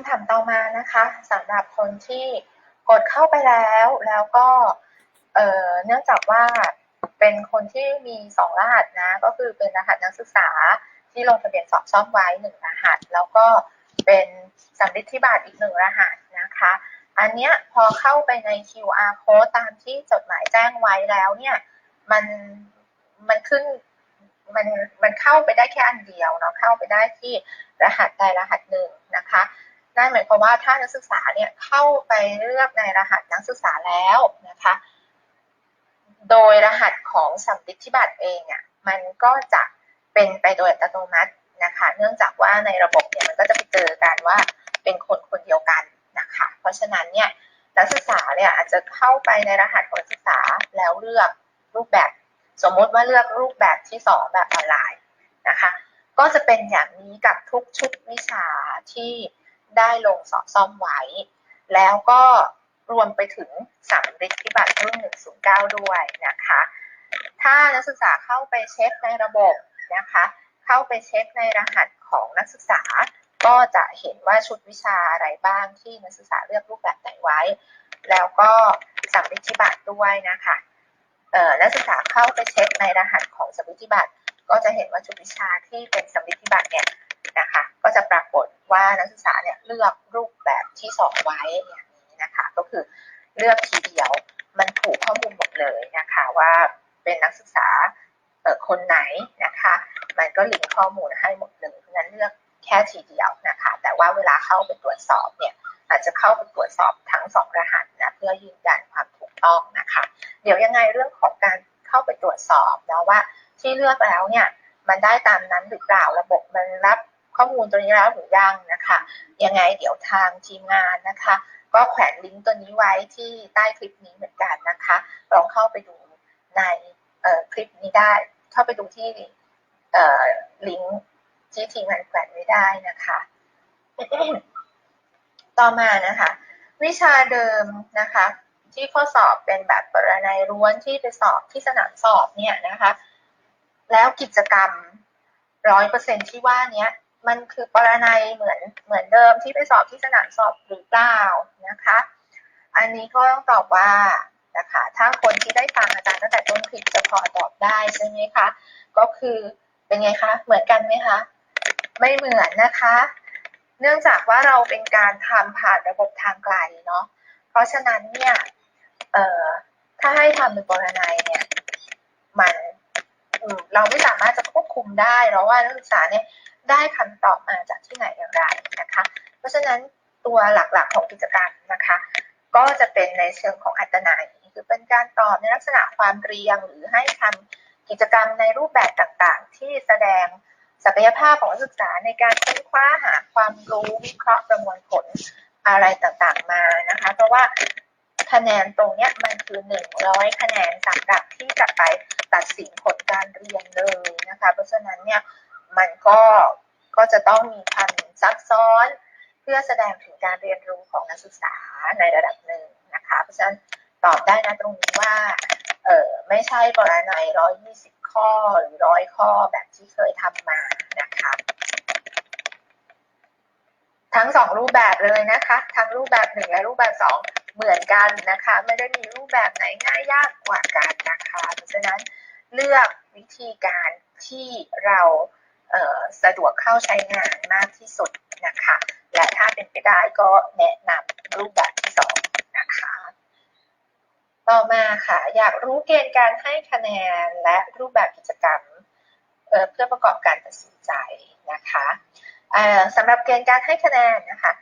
คำถามต่อมานะคะสำหรับคนที่กดเข้าไปแล้วแล้วก็เเนื่องจากว่าเป็นคนที่มีสองรหัสนะก็คือเป็นรหัสนักศึกษาที่ลงทะเบียนสอบซ่อมไว้หนึ่งรหัส แล้วก็เป็นสำริดที่บัตรอีกหนึ่งรหัสนะคะ อันเนี้ยพอเข้าไปใน QR code ตามที่จดหมายแจ้งไว้แล้วเนี่ยมันมันขึ้นมันมันเข้าไปได้แค่อันเดียวเนาะเข้าไปได้ที่รหัสใดรหัสหนึ่งนะคะ นั่นหมายความว่าถ้านักศึกษาเนี่ยเข้าไปเลือกในรหัสนักศึกษาแล้วนะคะ โดยรหัสของสัมฤทธิบัตรเองอะมันก็จะเป็นไปโดยอัตโนมัตินะคะ เนื่องจากว่าในระบบเนี่ยมันก็จะไปเจอกันว่าเป็นคนคนเดียวกันนะคะ เพราะฉะนั้นเนี่ยนักศึกษาเนี่ยอาจจะเข้าไปในรหัสของนักศึกษาแล้วเลือกรูปแบบ สมมติว่าเลือกรูปแบบที่สองแบบออนไลน์นะคะ ก็จะเป็นอย่างนี้กับทุกชุดวิชาที่ ได้ลงสอบซ่อมไว้ แล้วก็รวมไปถึงสำริดที่บัตรรุ่น 109 ด้วยนะคะ ถ้านักศึกษาเข้าไปเช็คในระบบนะคะ เข้าไปเช็คในรหัสของนักศึกษา ก็จะเห็นว่าชุดวิชาอะไรบ้างที่นักศึกษาเลือกรูปแบบไหนไว้ แล้วก็สำริดที่บัตรด้วยนะคะนักศึกษาเข้าไปเช็คในรหัสของสำริดที่บัตรก็จะเห็นว่าชุดวิชาที่เป็นสำริดที่บัตรเนี่ยนะคะ ก็จะปรากฏว่านักศึกษาเนี่ย เลือกรูปแบบที่สองไว้อย่างนี้นะคะ ก็คือเลือกทีเดียวมันถูกข้อมูลหมดเลยนะคะว่าเป็นนักศึกษาคนไหนนะคะ มันก็ลิงก์ข้อมูลให้หมดเลยเพราะนั้นเลือกแค่ทีเดียวนะคะ แต่ว่าเวลาเข้าไปตรวจสอบเนี่ยอาจจะเข้าไปตรวจสอบทั้งสองรหัสนะเพื่อยืนยันความถูกต้องนะคะ เดี๋ยวยังไงเรื่องของการเข้าไปตรวจสอบนะว่าที่เลือกแล้วเนี่ยมันได้ตามนั้นหรือเปล่าระบบมันรับ ข้อมูลตัวนี้แล้วหรือยังนะคะ ยังไงเดี๋ยวทางทีมงานนะคะ ก็แขวนลิงก์ตัวนี้ไว้ที่ใต้คลิปนี้เหมือนกันนะคะลองเข้าไปดูในคลิปนี้ได้ เข้าไปดูที่ลิงก์ที่ทีมงานแขวนไว้ได้นะคะ ต่อมานะคะ วิชาเดิมนะคะที่ข้อสอบเป็นแบบปรนัยล้วนที่ไปสอบที่สนามสอบเนี่ยนะคะ แล้วกิจกรรมร้อยเปอร์เซ็นที่ว่านี้ มันคือปรนัยเหมือนเหมือนเดิมที่ไปสอบที่สนามสอบหรือเปล่านะคะ อันนี้ก็ต้องตอบว่านะคะถ้าคนที่ได้ฟังอาจารย์ตั้งแต่ต้นคลิปจะพอตอบได้ใช่ไหมคะก็คือเป็นไงคะเหมือนกันไหมคะไม่เหมือนนะคะ เนื่องจากว่าเราเป็นการทำผ่านระบบทางไกลเนาะเพราะฉะนั้นเนี่ยเอ่อถ้าให้ทำเป็นปรนัยเนี่ยมันเราไม่สามารถจะควบคุมได้เพราะว่านักศึกษาเนี่ย ได้คำตอบมาจากที่ไหนอย่างไรนะคะ เพราะฉะนั้นตัวหลักๆของกิจกรรมนะคะ ก็จะเป็นในเชิงของอัตนัยคือเป็นการตอบในลักษณะความเรียงหรือให้ทำกิจกรรมในรูปแบบต่างๆ ที่แสดงศักยภาพของนักศึกษาในการค้นคว้าหาความรู้วิเคราะห์ประมวลผลอะไรต่างๆมานะคะ เพราะว่าคะแนนตรงนี้มันคือ 100 คะแนนสำหรับที่จะไปตัดสินผลการเรียนเลยนะคะ เพราะฉะนั้นเนี่ย มันก็ก็จะต้องมีความซับซ้อน เพื่อแสดงถึงการเรียนรู้ของนักศึกษาในระดับหนึ่งนะคะ เพราะฉะนั้นตอบได้นะตรงนี้ว่าเออไม่ใช่ปรนัยร้อยยี่สิบข้อหรือร้อยข้อแบบที่เคยทำมานะคะทั้งสองรูปแบบเลยนะคะ ทั้งรูปแบบหนึ่งและรูปแบบสองเหมือนกันนะคะ ไม่ได้มีรูปแบบไหนง่ายยากกว่ากันนะคะ เพราะฉะนั้นเลือกวิธีการที่เรา สะดวกเข้าใช้งานมากที่สุดนะคะ และถ้าเป็นไปได้ก็แนะนำรูปแบบที่สองนะคะ ต่อมาค่ะ อยากรู้เกณฑ์การให้คะแนนและรูปแบบกิจกรรมเเพื่อประกอบการตัดสินใจนะคะสำหรับเกณฑ์การให้คะแนนนะคะ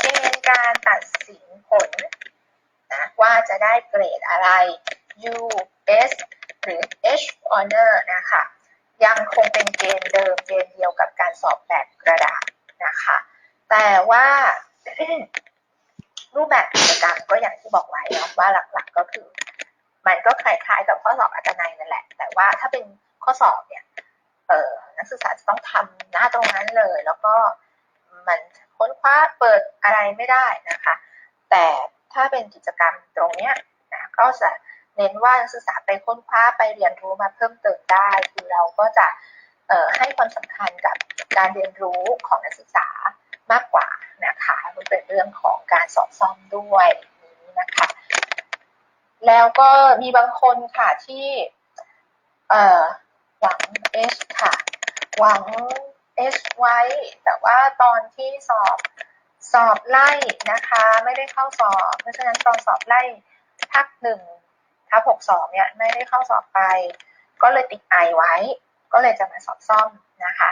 เกณฑ์การตัดสินผลนะว่าจะได้เกรดอะไร U S หรือ H honor นะคะ ยังคงเป็นเกณฑ์เดิมเกณฑ์เดียวกับการสอบแบบกระดาษนะคะ แต่ว่ารูปแบบกิจกรรมก็อย่างที่บอกไว้นะว่าหลักๆก็คือ มันก็คล้ายๆกับข้อสอบอัตนัยนั่นแหละ แต่ว่าถ้าเป็นข้อสอบเนี่ยเออนักศึกษาจะต้องทำหน้าตรงนั้นเลย แล้วก็มันค้นคว้าเปิดอะไรไม่ได้นะคะ แต่ถ้าเป็นกิจกรรมตรงเนี้ยนะก็จะ เน้นว่านักศึกษาไปค้นคว้าไปเรียนรู้มาเพิ่มเติมได้ คือเราก็จะให้ความสำคัญกับการเรียนรู้ของนักศึกษามากกว่านะคะมันเป็นเรื่องของการสอบซ่อมด้วยนี้นะคะ แล้วก็มีบางคนค่ะที่หวัง H ค่ะ หวัง H ไว้ แต่ว่าตอนที่สอบสอบไล่นะคะ ไม่ได้เข้าสอบ เพราะฉะนั้นตอนสอบไล่ภาคหนึ่ง ทับหกสองเนี่ยไม่ได้เข้าสอบไป ก็เลยติดไอไว้ ก็เลยจะมาสอบซ่อมนะคะ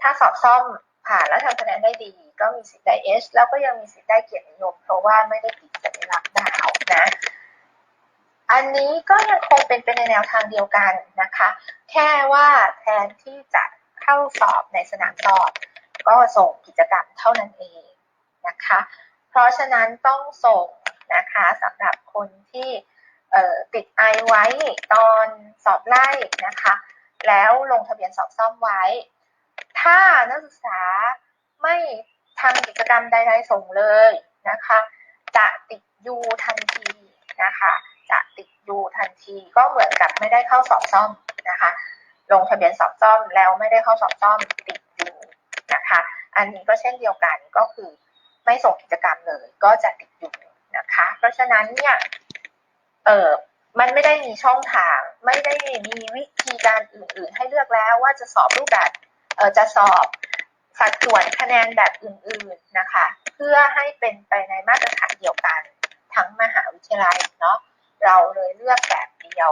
ถ้าสอบซ่อมผ่านแล้วทำคะแนนได้ดี ก็มีสิทธิ์ได้ H แล้วก็ยังมีสิทธิ์ได้เกียรตินิยม เพราะว่าไม่ได้ติดสัญลักษณ์ดาวนะอันนี้ก็ยังคงเป็นไปในแนวทางเดียวกันนะคะ แค่ว่าแทนที่จะเข้าสอบในสนามสอบ ก็ส่งกิจกรรมเท่านั้นเองนะคะ เพราะฉะนั้นต้องส่งนะคะสำหรับคนที่ ติดไอไว้ตอนสอบไล่นะคะ แล้วลงทะเบียนสอบซ่อมไว้ ถ้านักศึกษาไม่ทำกิจกรรมใดๆส่งเลยนะคะ จะติดยูทันทีนะคะ จะติดยูทันทีก็เหมือนกับไม่ได้เข้าสอบซ่อมนะคะ ลงทะเบียนสอบซ่อมแล้วไม่ได้เข้าสอบซ่อมติดยูนะคะ อันนี้ก็เช่นเดียวกันก็คือไม่ส่งกิจกรรมเลยก็จะติดยูนะคะ เพราะฉะนั้นเนี่ย เออมันไม่ได้มีช่องทาง ไม่ได้มีวิธีการอื่น ๆ ให้เลือกแล้วว่าจะสอบรูปแบบเออจะสอบสัดส่วนคะแนนแบบอื่น ๆนะคะ เพื่อให้เป็นไปในมาตรฐานเดียวกันทั้งมหาวิทยาลัยเนาะเราเลยเลือกแบบเดียว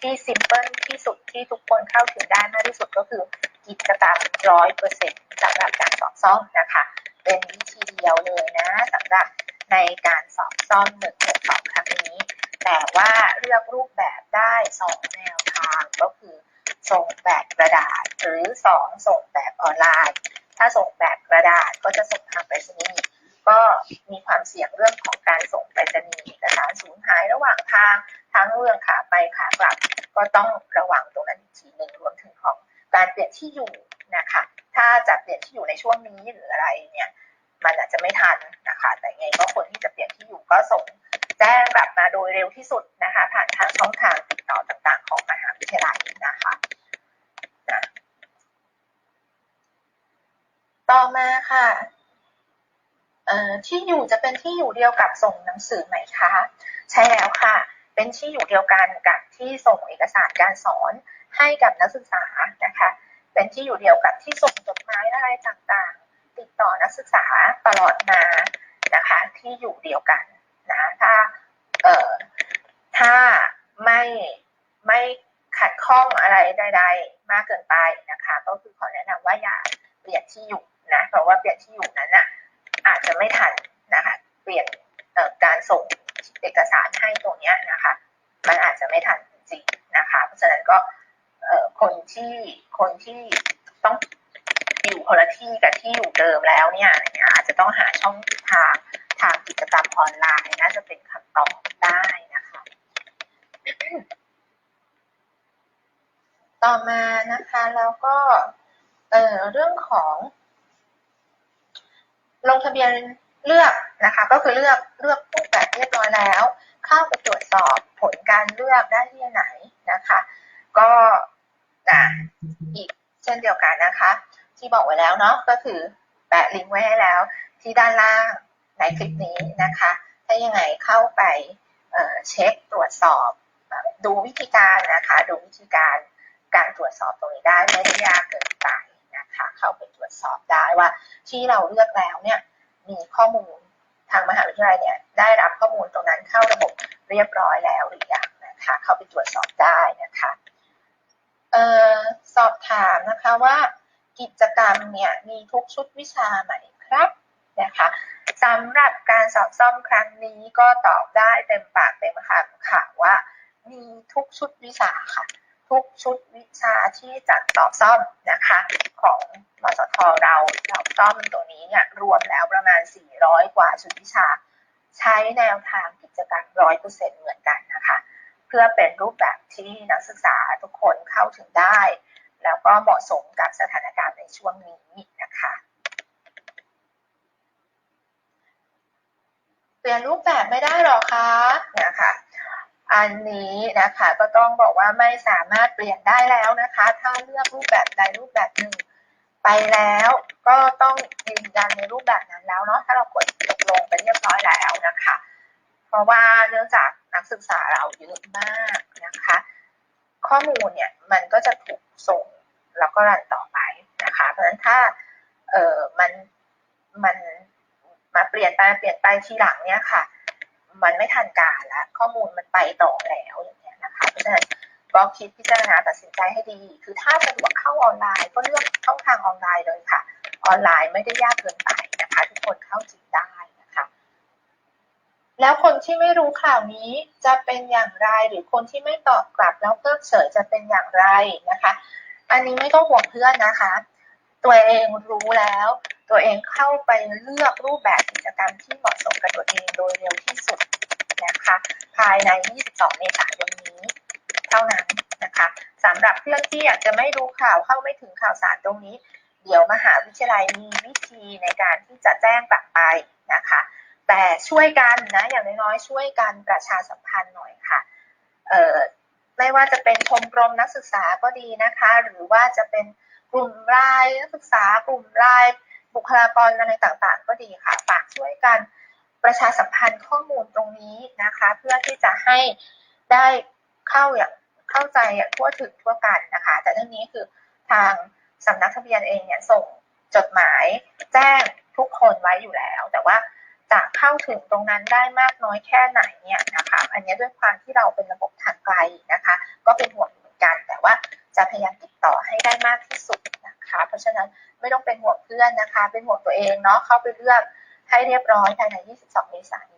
ที่ซิมเพิลที่สุดที่ทุกคนเข้าถึงได้มากที่สุดก็คือกิจกรรมร้อยเปอร์เซ็นต์สำหรับการสอบซ่อมนะคะ เป็นวิธีเดียวเลยนะสำหรับในการสอบซ่อมหนึ่งสอบครั้งนี้ แต่ว่าเลือกรูปแบบได้สองแนวทางก็คือ ส่งแบบกระดาษ หรือสองส่งแบบออนไลน์ ถ้าส่งแบบกระดาษก็จะส่งทางไปรษณีย์ก็มีความเสี่ยงเรื่องของการส่งไปรษณีย์เอกสารสูญหายระหว่างทางทั้งเรื่องขาไปขากลับ ก็ต้องระวังตรงนั้นอีกทีหนึ่งรวมถึงของการเปลี่ยนที่อยู่นะคะถ้าจะเปลี่ยนที่อยู่ในช่วงนี้หรืออะไรเนี่ยมันอาจจะไม่ทันนะคะแต่ไงก็ควรที่จะเปลี่ยนที่อยู่ก็ส่ง แจ้งกลับมาโดยเร็วที่สุดนะคะผ่านทางช่องทางติดต่อต่างๆ ของมหาวิทยาลัยนะคะนะต่อมาค่ะที่อยู่จะเป็นที่อยู่เดียวกับส่งหนังสือไหมคะ ใช่แล้วค่ะ เป็นที่อยู่เดียวกันกับที่ส่งเอกสารการสอนให้กับนักศึกษานะคะ เป็นที่อยู่เดียวกับที่ส่งจดหมายอะไรต่างๆ ติดต่อนักศึกษาตลอดมานะคะ ที่อยู่เดียวกัน นะถ้าเอ่อถ้าไม่ไม่ขัดข้องอะไรใดๆมากเกินไปนะคะ ก็คือขอแนะนำว่าอย่าเปลี่ยนที่อยู่นะเพราะว่าเปลี่ยนที่อยู่นั้นนะอาจจะไม่ทันนะคะ เปลี่ยนการส่งเอกสารให้ตรงนี้นะคะ มันอาจจะไม่ทันจริงนะคะ เพราะฉะนั้นก็คนที่คนที่ต้องอยู่คนละที่กับที่อยู่เดิมแล้วเนี่ยอาจจะต้องหาช่องทาง กิจกรรมออนไลน์น่าจะเป็นคำตอบได้นะคะ ต่อมานะคะแล้วก็เเรื่องของลงทะเบียนเลือกนะคะ ก็คือเลือกเลือกรูปแบบเรียบร้อยแล้ว เข้าไปตรวจสอบผลการเลือกได้ที่ไหนนะคะ ก็อีกเช่นเดียวกันนะคะ ที่บอกไว้แล้วเนาะก็คือแปะลิงก์ไว้ให้แล้ว ที่ด้านล่าง ในคลิปนี้นะคะ ถ้ายังไงเข้าไปเช็คตรวจสอบดูวิธีการนะคะ ดูวิธีการการตรวจสอบตรงนี้ได้ไม่ได้ยากเกินไปนะคะ เข้าไปตรวจสอบได้ว่าที่เราเลือกแล้วเนี่ยมีข้อมูลทางมหาวิทยาลัยเนี่ยได้รับข้อมูลตรงนั้นเข้าระบบเรียบร้อยแล้วหรือยังนะคะ เข้าไปตรวจสอบได้นะคะเอ่อสอบถามนะคะว่ากิจกรรมเนี่ยมีทุกชุดวิชาไหมครับนะคะ สำหรับการสอบซ่อมครั้งนี้ก็ตอบได้เต็มปากเต็มคำค่ะว่า มีทุกชุดวิชาค่ะ ทุกชุดวิชาที่จัดสอบซ่อมนะคะ ของมสทเราสอบซ่อมตัวนี้เนี่ยรวมแล้วประมาณ 400 กว่าชุดวิชา ใช้แนวทางกิจกรรมร้อยเปอร์เซ็นเหมือนกันนะคะ เพื่อเป็นรูปแบบที่นักศึกษาทุกคนเข้าถึงได้ แล้วก็เหมาะสมกับสถานการณ์ในช่วงนี้นะคะ เป ลี่ยนรูปแบบไม่ได้หรอคะนะคะอันนี้นะคะก็ต้องบอกว่าไม่สามารถเปลี่ยนได้แล้วนะคะ ถ้าเลือกรูปแบบใดรูปแบบหนึ่งไปไปแล้วก็ต้องยืนยันในรูปแบบนั้นแล้วเนาะถ้าเรากดตกลงไปเรียบร้อยแล้วนะคะ เพราะว่าเนื่องจากนักศึกษาเราเยอะมากนะคะ ข้อมูลเนี่ยมันก็จะถูกส่งแล้วก็รันต่อไปนะคะ เพราะฉะนั้นถ้าเออมันมัน มาเปลี่ยนไปเปลี่ยนไปทีหลังเนี่ยค่ะ มันไม่ทันการละข้อมูลมันไปต่อแล้วอย่างเงี้ยนะคะเพราะฉะนั้นก็คิดพิจารณาตัดสินใจให้ดี คือถ้าสะดวกเข้าออนไลน์ ก็เลือกช่องทางออนไลน์เลยค่ะ ออนไลน์ไม่ได้ยากเกินไปนะคะ ทุกคนเข้าถึงได้นะคะ แล้วคนที่ไม่รู้ข่าวนี้จะเป็นอย่างไรหรือคนที่ไม่ตอบกลับแล้วเพิกเฉยจะเป็นอย่างไรนะคะ อันนี้ไม่ต้องห่วงเพื่อนนะคะ ตัวเองรู้แล้ว ตัวเองเข้าไปเลือกรูปแบบกิจกรรมที่เหมาะสมกับตัวเองโดยเร็วที่สุดนะคะภายใน 22 เมษายนนี้ เท่านั้นนะคะสำหรับเพื่อนที่อยากจะไม่รู้ข่าวเข้าไม่ถึงข่าวสารตรงนี้ เดี๋ยวมหาวิทยาลัยมีวิธีในการที่จะแจ้งกลับไปนะคะแต่ช่วยกันนะอย่างน้อยๆช่วยกันประชาสัมพันธ์หน่อยค่ะเอ่อ ไม่ว่าจะเป็นชมรมนักศึกษาก็ดีนะคะ หรือว่าจะเป็นกลุ่มไลน์นักศึกษากลุ่มไลน์บุคลากรอะไรต่างๆ ก็ดีค่ะฝากช่วยกันประชาสัมพันธ์ข้อมูลตรงนี้นะคะ เพื่อที่จะให้ได้เข้าอย่างเข้าใจอย่างทั่วถึงทั่วกันนะคะ แต่เรื่องนี้คือทางสำนักทะเบียนเองเนี่ยส่งจดหมายแจ้งทุกคนไว้อยู่แล้ว แต่ว่า จะเข้าถึงตรงนั้นได้มากน้อยแค่ไหนเนี่ยนะคะอันนี้ด้วยความที่เราเป็นระบบทางไกลนะคะ ก็เป็นห่วงเหมือนกัน แต่ว่าจะพยายามติดต่อให้ได้มากที่สุดนะคะ เพราะฉะนั้นไม่ต้องเป็นห่วงเพื่อนนะคะ เป็นห่วงตัวเองเนาะเข้าไปเลือกให้เรียบร้อยภายใน 22 เมษายน